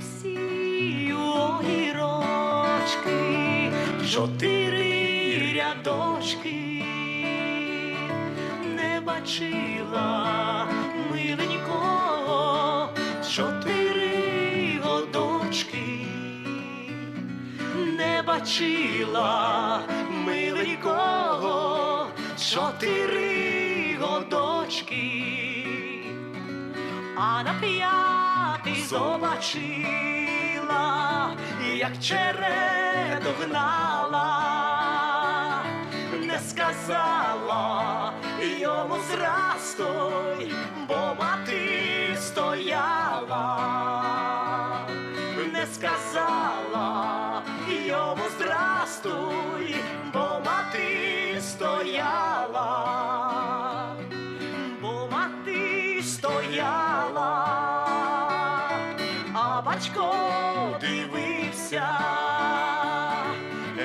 усі огірочки, чотири рядочки не бачила миленького, чотири годочки, не бачила миленького, чотири годочки, а на п'ять побачила, як череду гнала, не сказала йому зрастой, бо мати стояла, а батько дивився,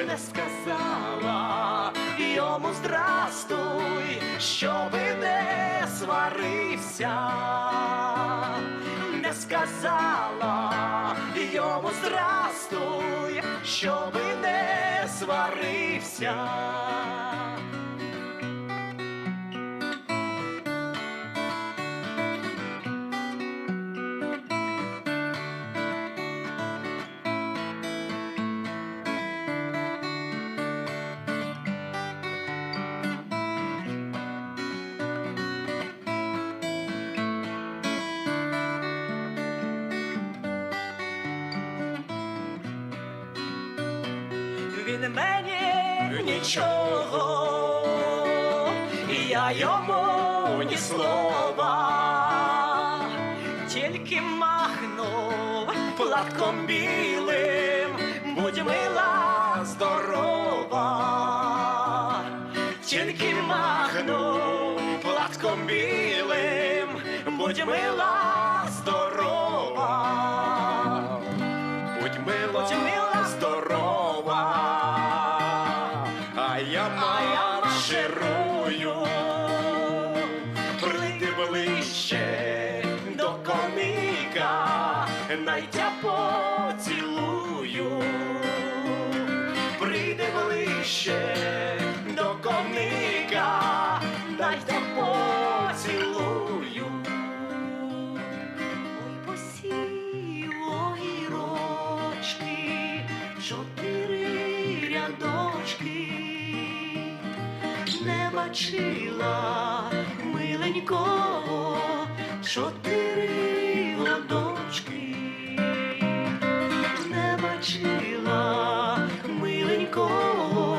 не сказала йому здрастуй, щоби не сварився, не сказала йому здрастуй, щоби не сварився. Він мені нічого, і я йому ні слова, тільки махнув платком білим, будь мила здорова, тільки махнув платком білим, будь мила а я марширую, прийди ближче до коміка, найтя поцілую, прийди ближче до коміка, найтя поцілую. Ой, посів огірочки, чотири рядочки, не бачила миленького, чотири годочки, не бачила миленького,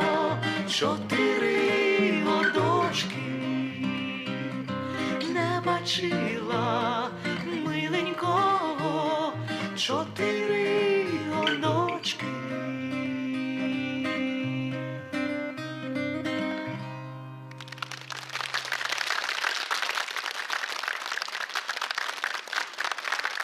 чотири годочки не бачила миленького, чотири